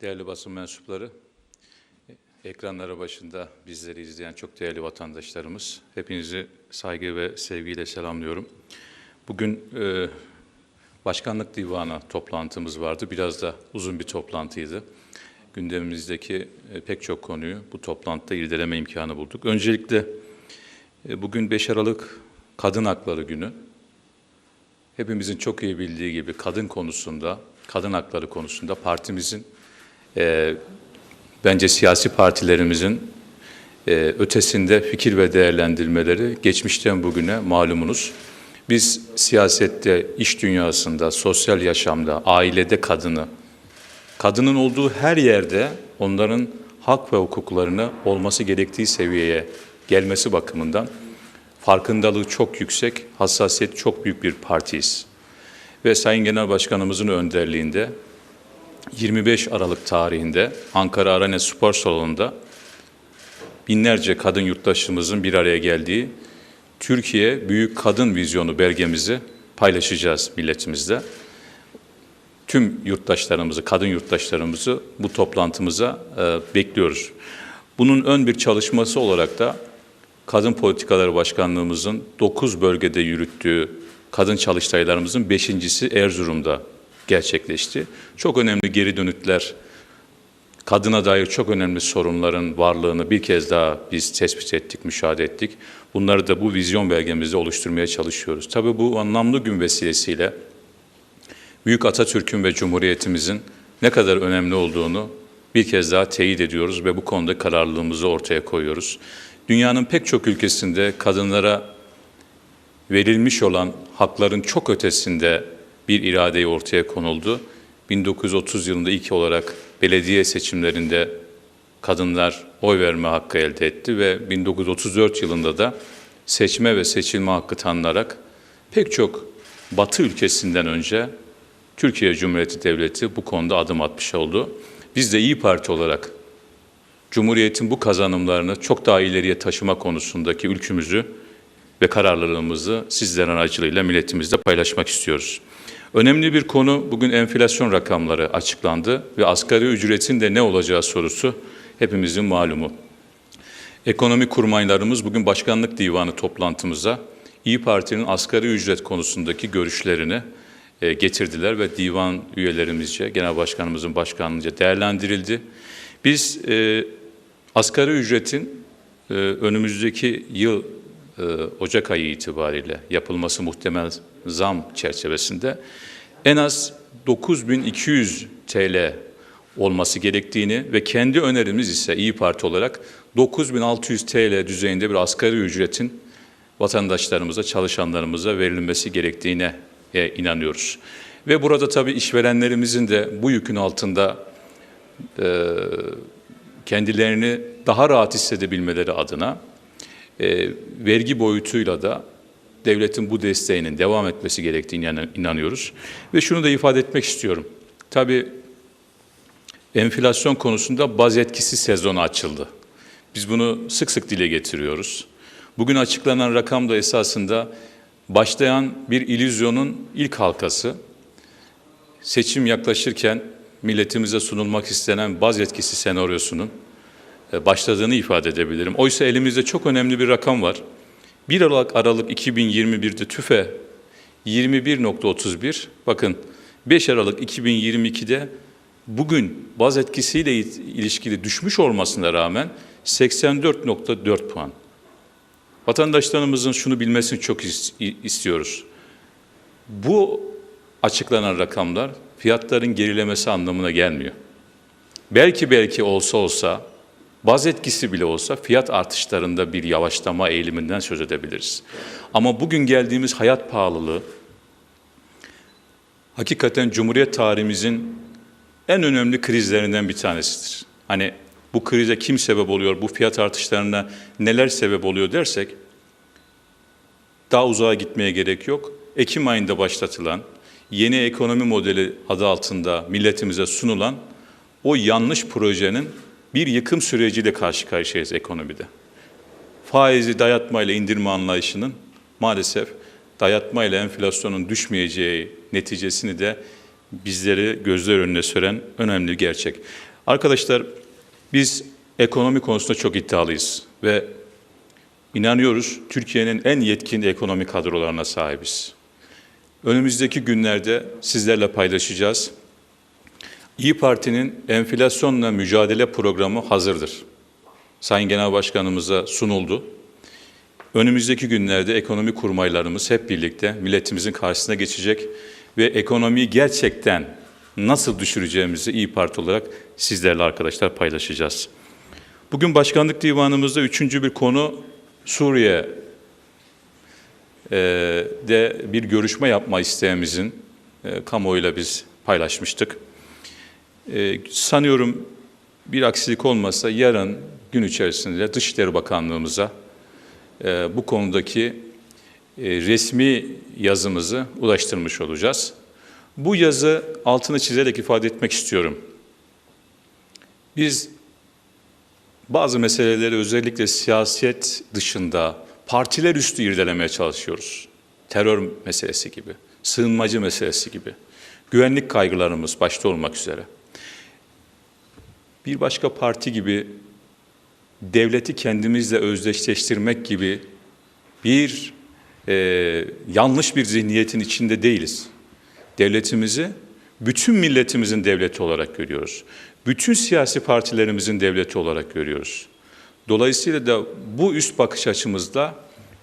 Değerli basın mensupları, ekranları başında bizleri izleyen çok değerli vatandaşlarımız, hepinizi saygı ve sevgiyle selamlıyorum. Bugün e, Başkanlık Divanı toplantımız vardı. Biraz da uzun bir toplantıydı. Gündemimizdeki e, pek çok konuyu bu toplantıda irdeleme imkanı bulduk. Öncelikle e, bugün 5 Aralık Kadın Hakları Günü. Hepimizin çok iyi bildiği gibi kadın konusunda, kadın hakları konusunda partimizin e, bence siyasi partilerimizin e, ötesinde fikir ve değerlendirmeleri geçmişten bugüne malumunuz. Biz siyasette, iş dünyasında, sosyal yaşamda, ailede kadını, kadının olduğu her yerde onların hak ve hukuklarını olması gerektiği seviyeye gelmesi bakımından farkındalığı çok yüksek, hassasiyet çok büyük bir partiyiz. Ve Sayın Genel Başkanımızın önderliğinde 25 Aralık tarihinde Ankara Arena Spor Salonu'nda binlerce kadın yurttaşımızın bir araya geldiği Türkiye Büyük Kadın Vizyonu belgemizi paylaşacağız milletimizle. Tüm yurttaşlarımızı, kadın yurttaşlarımızı bu toplantımıza e, bekliyoruz. Bunun ön bir çalışması olarak da Kadın Politikaları Başkanlığımızın 9 bölgede yürüttüğü kadın çalıştaylarımızın beşincisi Erzurum'da gerçekleşti. Çok önemli geri dönütler, kadına dair çok önemli sorunların varlığını bir kez daha biz tespit ettik, müşahede ettik. Bunları da bu vizyon belgemizde oluşturmaya çalışıyoruz. Tabii bu anlamlı gün vesilesiyle Büyük Atatürk'ün ve Cumhuriyetimizin ne kadar önemli olduğunu bir kez daha teyit ediyoruz ve bu konuda kararlılığımızı ortaya koyuyoruz. Dünyanın pek çok ülkesinde kadınlara verilmiş olan hakların çok ötesinde bir iradeyi ortaya konuldu. 1930 yılında ilk olarak belediye seçimlerinde kadınlar oy verme hakkı elde etti ve 1934 yılında da seçme ve seçilme hakkı tanınarak pek çok Batı ülkesinden önce Türkiye Cumhuriyeti Devleti bu konuda adım atmış oldu. Biz de İyi Parti olarak Cumhuriyet'in bu kazanımlarını çok daha ileriye taşıma konusundaki ülkümüzü ve kararlılığımızı sizlerin aracılığıyla milletimizle paylaşmak istiyoruz. Önemli bir konu bugün enflasyon rakamları açıklandı ve asgari ücretin de ne olacağı sorusu hepimizin malumu. Ekonomi kurmaylarımız bugün Başkanlık Divanı toplantımıza İyi Parti'nin asgari ücret konusundaki görüşlerini e, getirdiler ve divan üyelerimizce, Genel Başkanımızın başkanlığınca değerlendirildi. Biz e, asgari ücretin e, önümüzdeki yıl Ocak ayı itibariyle yapılması muhtemel zam çerçevesinde en az 9200 TL olması gerektiğini ve kendi önerimiz ise İyi Parti olarak 9600 TL düzeyinde bir asgari ücretin vatandaşlarımıza, çalışanlarımıza verilmesi gerektiğine e, inanıyoruz. Ve burada tabii işverenlerimizin de bu yükün altında e, kendilerini daha rahat hissedebilmeleri adına e, vergi boyutuyla da devletin bu desteğinin devam etmesi gerektiğine inanıyoruz. Ve şunu da ifade etmek istiyorum. Tabii enflasyon konusunda baz etkisi sezonu açıldı. Biz bunu sık sık dile getiriyoruz. Bugün açıklanan rakam da esasında başlayan bir illüzyonun ilk halkası. Seçim yaklaşırken milletimize sunulmak istenen baz etkisi senaryosunun başladığını ifade edebilirim. Oysa elimizde çok önemli bir rakam var. 1 Aralık, Aralık 2021'de TÜFE 21.31, bakın 5 Aralık 2022'de bugün baz etkisiyle ilişkili düşmüş olmasına rağmen 84.4 puan. Vatandaşlarımızın şunu bilmesini çok istiyoruz. Bu açıklanan rakamlar fiyatların gerilemesi anlamına gelmiyor. Belki belki olsa olsa baz etkisi bile olsa fiyat artışlarında bir yavaşlama eğiliminden söz edebiliriz. Ama bugün geldiğimiz hayat pahalılığı hakikaten Cumhuriyet tarihimizin en önemli krizlerinden bir tanesidir. Hani bu krize kim sebep oluyor, bu fiyat artışlarına neler sebep oluyor dersek daha uzağa gitmeye gerek yok. Ekim ayında başlatılan yeni ekonomi modeli adı altında milletimize sunulan o yanlış projenin bir yıkım süreciyle karşı karşıyayız ekonomide. Faizi dayatmayla indirme anlayışının maalesef dayatmayla enflasyonun düşmeyeceği neticesini de bizleri gözler önüne süren önemli bir gerçek. Arkadaşlar biz ekonomi konusunda çok iddialıyız ve inanıyoruz Türkiye'nin en yetkin ekonomi kadrolarına sahibiz. Önümüzdeki günlerde sizlerle paylaşacağız. İyi Parti'nin enflasyonla mücadele programı hazırdır. Sayın Genel Başkanımıza sunuldu. Önümüzdeki günlerde ekonomi kurmaylarımız hep birlikte milletimizin karşısına geçecek ve ekonomiyi gerçekten nasıl düşüreceğimizi İyi Parti olarak sizlerle arkadaşlar paylaşacağız. Bugün Başkanlık Divanımızda üçüncü bir konu Suriye e, de bir görüşme yapma isteğimizin e, kamuoyuyla biz paylaşmıştık. E, sanıyorum bir aksilik olmasa yarın gün içerisinde Dışişleri Bakanlığımıza e, bu konudaki e, resmi yazımızı ulaştırmış olacağız. Bu yazı altını çizerek ifade etmek istiyorum. Biz bazı meseleleri özellikle siyaset dışında partiler üstü irdelemeye çalışıyoruz. Terör meselesi gibi, sığınmacı meselesi gibi, güvenlik kaygılarımız başta olmak üzere. Bir başka parti gibi devleti kendimizle özdeşleştirmek gibi bir e, yanlış bir zihniyetin içinde değiliz. Devletimizi bütün milletimizin devleti olarak görüyoruz. Bütün siyasi partilerimizin devleti olarak görüyoruz. Dolayısıyla da bu üst bakış açımızda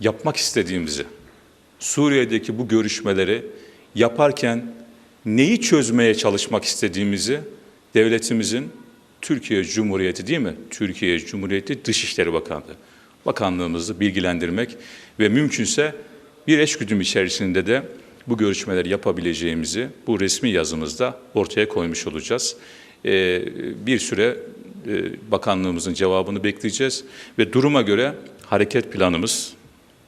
yapmak istediğimizi, Suriye'deki bu görüşmeleri yaparken neyi çözmeye çalışmak istediğimizi devletimizin Türkiye Cumhuriyeti değil mi? Türkiye Cumhuriyeti Dışişleri Bakanlığı. Bakanlığımızı bilgilendirmek ve mümkünse bir eşgüdüm içerisinde de bu görüşmeleri yapabileceğimizi bu resmi yazımızda ortaya koymuş olacağız. Ee, bir süre e, bakanlığımızın cevabını bekleyeceğiz ve duruma göre hareket planımız,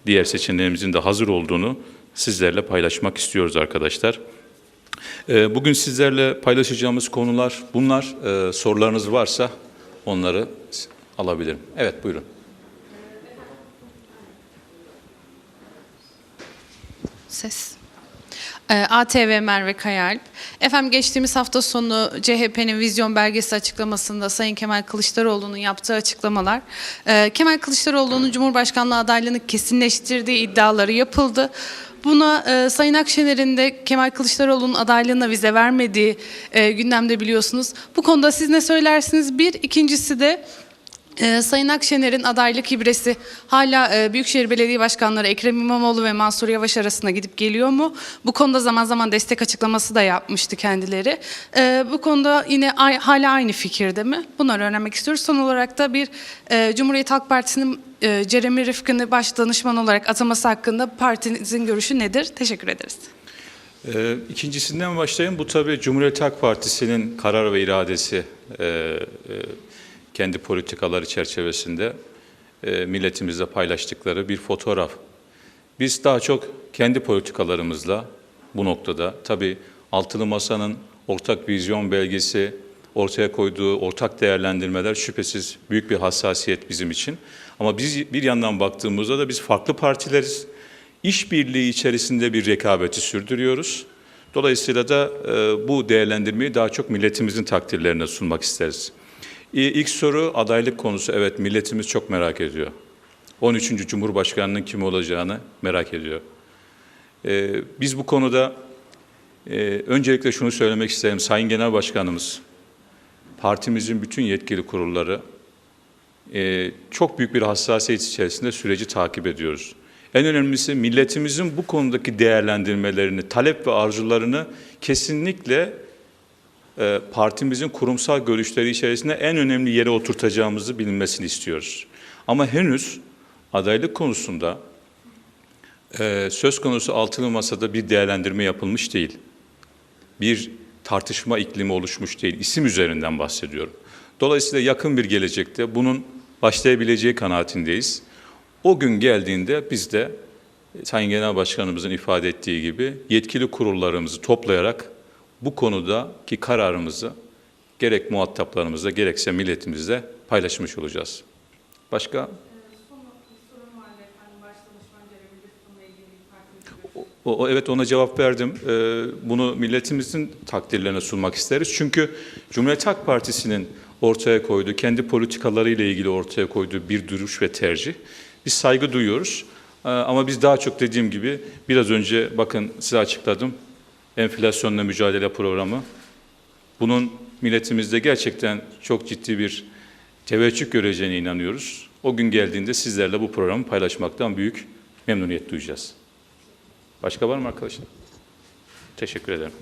diğer seçeneğimizin de hazır olduğunu sizlerle paylaşmak istiyoruz arkadaşlar. Ee, Bugün sizlerle paylaşacağımız konular bunlar. Ee, Sorularınız varsa onları alabilirim. Evet buyurun. Ses. Ee, ATV Merve Kayalp. Efendim geçtiğimiz hafta sonu CHP'nin vizyon belgesi açıklamasında Sayın Kemal Kılıçdaroğlu'nun yaptığı açıklamalar, e, Kemal Kılıçdaroğlu'nun Cumhurbaşkanlığı adaylığını kesinleştirdiği iddiaları yapıldı. Buna e, Sayın Akşener'in de Kemal Kılıçdaroğlu'nun adaylığına vize vermediği e, gündemde biliyorsunuz. Bu konuda siz ne söylersiniz? Bir, ikincisi de ee, Sayın Akşener'in adaylık ibresi hala e, Büyükşehir Belediye Başkanları Ekrem İmamoğlu ve Mansur Yavaş arasında gidip geliyor mu? Bu konuda zaman zaman destek açıklaması da yapmıştı kendileri. Ee, bu konuda yine ay- hala aynı fikirde mi? Bunları öğrenmek istiyoruz. Son olarak da bir e, Cumhuriyet Halk Partisi'nin e, Jeremy Rifkin'i baş danışman olarak ataması hakkında partinizin görüşü nedir? Teşekkür ederiz. Ee, İkincisinden başlayayım. Bu tabii Cumhuriyet Halk Partisi'nin karar ve iradesi e, e, kendi politikaları çerçevesinde e, milletimizle paylaştıkları bir fotoğraf. Biz daha çok kendi politikalarımızla bu noktada tabii Altılı Masa'nın ortak vizyon belgesi ortaya koyduğu ortak değerlendirmeler şüphesiz büyük bir hassasiyet bizim için. Ama biz bir yandan baktığımızda da biz farklı partileriz. İşbirliği içerisinde bir rekabeti sürdürüyoruz. Dolayısıyla da e, bu değerlendirmeyi daha çok milletimizin takdirlerine sunmak isteriz. İlk soru adaylık konusu. Evet milletimiz çok merak ediyor. 13. Cumhurbaşkanının kim olacağını merak ediyor. E, biz bu konuda e, öncelikle şunu söylemek isterim. Sayın Genel Başkanımız, partimizin bütün yetkili kurulları e, çok büyük bir hassasiyet içerisinde süreci takip ediyoruz. En önemlisi milletimizin bu konudaki değerlendirmelerini, talep ve arzularını kesinlikle partimizin kurumsal görüşleri içerisinde en önemli yere oturtacağımızı bilinmesini istiyoruz. Ama henüz adaylık konusunda e, söz konusu altılı masada bir değerlendirme yapılmış değil. Bir tartışma iklimi oluşmuş değil. İsim üzerinden bahsediyorum. Dolayısıyla yakın bir gelecekte bunun başlayabileceği kanaatindeyiz. O gün geldiğinde biz de Sayın Genel Başkanımızın ifade ettiği gibi yetkili kurullarımızı toplayarak bu konudaki kararımızı gerek muhataplarımızla gerekse milletimizle paylaşmış olacağız. Başka? O, o- evet ona cevap verdim. Ee, bunu milletimizin takdirlerine sunmak isteriz. Çünkü Cumhuriyet Halk Partisi'nin ortaya koyduğu, kendi politikalarıyla ilgili ortaya koyduğu bir duruş ve tercih. Biz saygı duyuyoruz. Ee, ama biz daha çok dediğim gibi biraz önce bakın size açıkladım. Enflasyonla mücadele programı. Bunun milletimizde gerçekten çok ciddi bir teveccüh göreceğine inanıyoruz. O gün geldiğinde sizlerle bu programı paylaşmaktan büyük memnuniyet duyacağız. Başka var mı arkadaşlar? Teşekkür ederim.